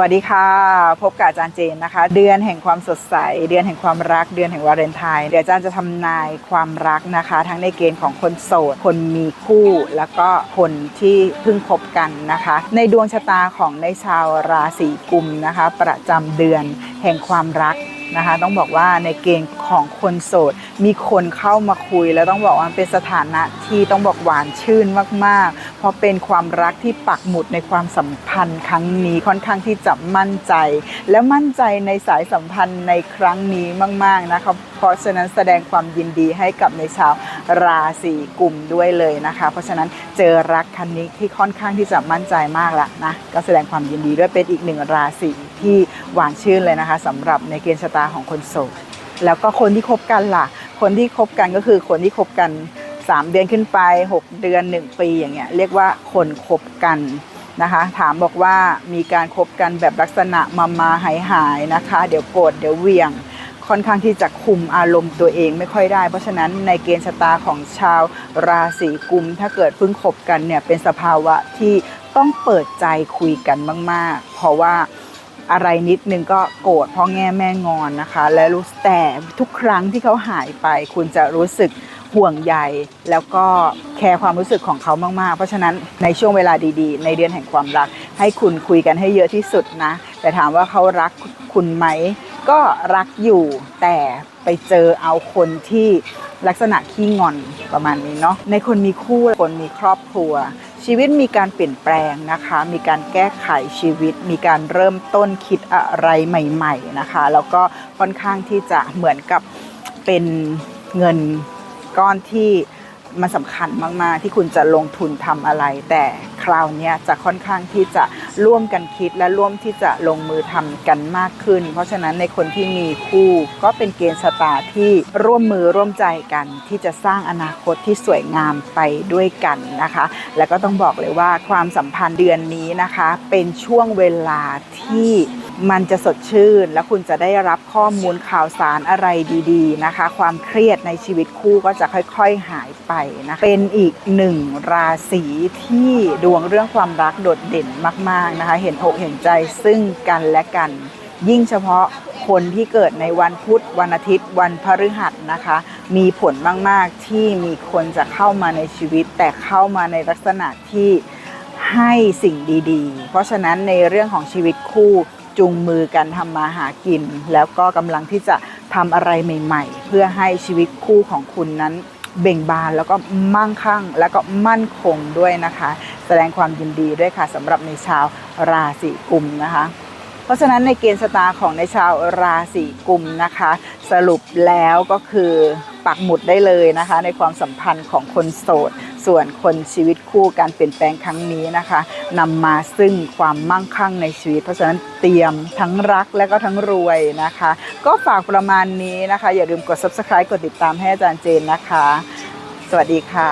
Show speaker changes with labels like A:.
A: วัสดีค่ะ พบกับอาจารย์เจนนะคะ เดือนแห่งความสดใส เดือนแห่งความรัก เดือนแห่งวาเลนไทน์เดี๋ยวอาจารย์จะทำนายความรักนะคะ ทั้งในเกณฑ์ของคนโสด คนมีคู่ แล้วก็คนที่เพิ่งคบกันนะคะ ในดวงชะตาของในชาวราศีกุมนะคะ ประจำเดือนแห่งความรัก นะคะ ต้องบอกว่าในเกณฑ์ของคนโสด มีคนเข้ามาคุย แล้วต้องบอกว่าเป็นสถานะที่ต้องบอกหวานชื่นมากๆ เพราะเป็นความรักที่ปักหมุดในความสัมพันธ์ ครั้งนี้ค่อนข้างที่จะมั่นใจ และมั่นใจในสายสัมพันธ์ในครั้งนี้มาก ๆนะคะเพราะฉะนั้นแสดงความยินดีให้กับในชาวราศีกุมด้วยเลยนะคะ เพราะฉะนั้นเจอรักคันนี้ที่ค่อนข้างที่จะมั่นใจมากละนะก็แสดงความยินดีด้วยเป็นอีกหนึ่งราศี ที่หวานชื่นเลยนะคะสำหรับในเกณฑ์ชะตาของคนโสดแล้วก็คนที่คบกันล่ะ คนที่คบกันก็คือคนที่คบกัน 3 เดือนขึ้นไป 6 เดือน 1 ปีอย่างเงี้ยเรียกว่าคนคบกันนะคะ ถามบอกว่ามีการคบกันแบบลักษณะมามาหายหายนะคะ เดี๋ยวโกรธเดี๋ยวเวียง ค่อนข้างที่จะคุมอารมณ์ตัวเองไม่ค่อยได้ เพราะฉะนั้นในเกณฑ์ชะตาของชาวราศีกุม ถ้าเกิดเพิ่งคบกันเนี่ยเป็นสภาวะที่ต้องเปิดใจคุยกันมาก ๆ เพราะว่า อะไรนิดนึงก็โกรธพ่อแง่แม่งอนนะคะ และรู้แต่ทุกครั้งที่เขาหายไป คุณจะรู้สึกห่วงใยแล้วก็แคร์ความรู้สึกของเขามาก ๆ เพราะฉะนั้นในช่วงเวลาดีๆ ในเดือนแห่งความรัก ให้คุณคุยกันให้เยอะที่สุดนะ แต่ถามว่าเขารักคุณไหม ก็รักอยู่แต่ไปเจอเอาคนที่ลักษณะขี้งอนประมาณนี้เนาะในคนมีคู่คนมีครอบครัว ชีวิตมีการเปลี่ยนแปลงนะคะ มีการแก้ไขชีวิต มีการเริ่มต้นคิดอะไรใหม่ ๆนะคะ แล้วก็ค่อนข้างที่จะเหมือนกับเป็นเงินก้อนที่มันสำคัญมากๆ ที่คุณจะลงทุนทำอะไรแต่ คราวนี้จะค่อนข้างที่จะร่วมกันคิดและร่วมที่จะลงมือทำกันมากขึ้น เพราะฉะนั้นในคนที่มีคู่ก็เป็นเกณฑ์ชะตาที่ร่วมมือร่วมใจกันที่จะสร้างอนาคตที่สวยงามไปด้วยกันนะคะ แล้วก็ต้องบอกเลยว่าความสัมพันธ์เดือนนี้นะคะ เป็นช่วงเวลาที่ มันจะสดชื่น และคุณจะได้รับข้อมูลข่าวสารอะไรดีๆนะคะ ความเครียดในชีวิตคู่ก็จะค่อยๆหายไปนะเป็นอีกหนึ่งราศีที่ดวงเรื่องความรักโดดเด่นมากๆนะคะ เห็นอกเห็นใจซึ่งกันและกัน ยิ่งเฉพาะคนที่เกิดในวันพุธวันอาทิตย์ วันพฤหัสนะคะ มีผลมากๆที่มีคนจะเข้ามาในชีวิต แต่เข้ามาในลักษณะที่ให้สิ่งดีๆ เพราะฉะนั้นในเรื่องของชีวิตคู่ จูงมือกันทำมาหากิน แล้วก็กำลังที่จะทำอะไรใหม่ ๆ เพื่อให้ชีวิตคู่ของคุณนั้นเบ่งบานแล้วก็มั่งคั่ง แล้วก็มั่นคงด้วยนะคะ แสดงความยินดีด้วยค่ะสำหรับในชาวราศีกุมนะคะ เพราะฉะนั้นในเกณฑ์ชะตาของในชาวราศีกุมนะคะ สรุปแล้วก็คือปักหมุดได้เลยนะคะ ในความสัมพันธ์ของคนโสด ส่วนคนชีวิตคู่การเปลี่ยนแปลงครั้งนี้นะคะนำมาซึ่งความมั่งคั่งในชีวิต เพราะฉะนั้นเตรียมทั้งรักและก็ทั้งรวยนะคะ ก็ฝากประมาณนี้นะคะ อย่าลืมกด subscribe กดติดตามให้อาจารย์เจนนะคะ สวัสดีค่ะ